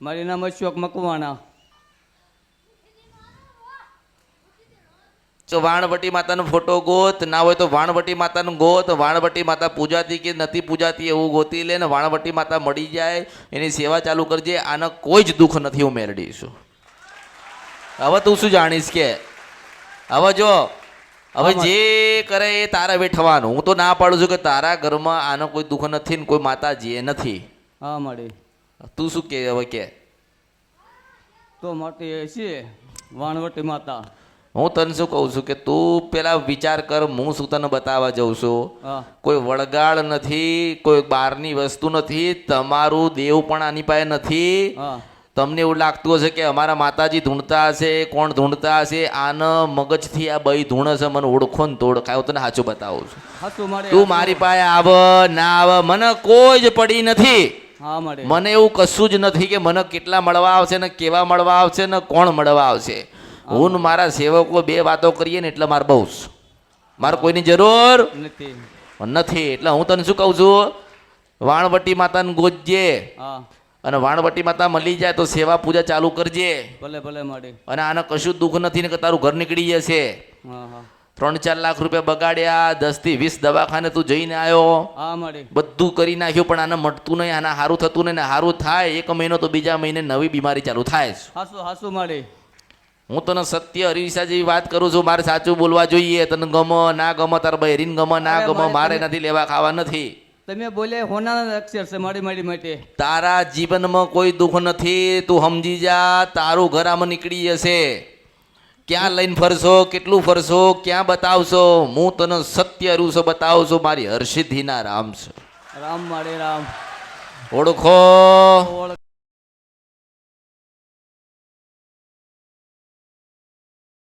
મારી નામ અશોક મકવાણા. જો વાણવટી માતાનો ફોટો ગોત ના હોય તો વાણવટી માતાનું ગોત વાણવટી માતા પૂજાતી કે નથી પૂજાતી એવું ગોતી લે ને વાણવટી માતા મળી જાય એની સેવા ચાલુ કરજે આને કોઈ જ દુઃખ નથી હું મેળવીશું હવે તું શું જાણીશ કે હવે જો હવે જે કરે એ તારા વેઠવાનું. હું તો ના પાડું છું કે તારા ઘરમાં આનો કોઈ દુઃખ નથી ને કોઈ માતા જે નથી. હા મારી તું શું કે હવે કે? તો માટે છે વાણવટી માતા. હું તને શું કહું છું કે તું પેલા વિચાર કર હું શું તને બતાવવા જઉં છું? કોઈ વળગાડ નથી કોઈ બહારની વસ્તુ નથી તમારું દેવ પણ આની પાસે નથી. તમને એવું લાગતું હશે કે અમારા માતાજી ધૂણતા હશે કોણ ધૂણતા હશે? આને મગજથી આ બઈ ધૂણ હશે મને ઓળખો ને તોડ. કાંઈ તને સાચું બતાવું છું. તું મારી પાસે આવ ના આવ મને કોઈ જ પડી નથી. મને એવું કશું જ નથી કે મને કેટલા મળવા આવશે ને કેવા મળવા આવશે ને કોણ મળવા આવશે. હું મારા સેવકો બે વાતો કરીએ ને એટલે મારે બહુ. મારે કોઈની જરૂર નથી. નથી. એટલે હું તને શું કહું છું? વાણવટી માતાને ગોજજે. હા. અને વાણવટી માતા મળી જાય તો સેવા પૂજા ચાલુ કરજે. ભલે ભલે મળે. અને આને કશું દુઃખ નથી ને કે તારું ઘર નીકળી જશે. હા હા. ત્રણ ચાર લાખ રૂપિયા બગાડ્યા દસથી વીસ દવાખાને તું જઈને આવ્યો બધું કરી નાખ્યું પણ આને મટતું નહીં આના સારું થતું નહીં સારું થાય એક મહિનો તો બીજા મહિને નવી બીમારી ચાલુ થાય હાસું હું તને સત્ય હરીસા જેવી વાત કરું છું મારે સાચું બોલવા જોઈએ તને ગમો ના ગમો તાર બહેરીન ગમો ના ગમો મારે નથી લેવા ખાવા નથી. તમે બોલ્યા હોના અક્ષર છે મારી મારી માટે તારા જીવનમાં કોઈ દુઃખ નથી તું સમજી જા તારું ઘર આમાં નીકળી જશે. ક્યાં લઈને ફરશો કેટલું ફરશો ક્યાં બતાવશો? હું તને સત્ય રૂસો બતાવું છું મારી હર્ષિદ્ધિના રામ છે. રામ મારે રામ. ઓળખ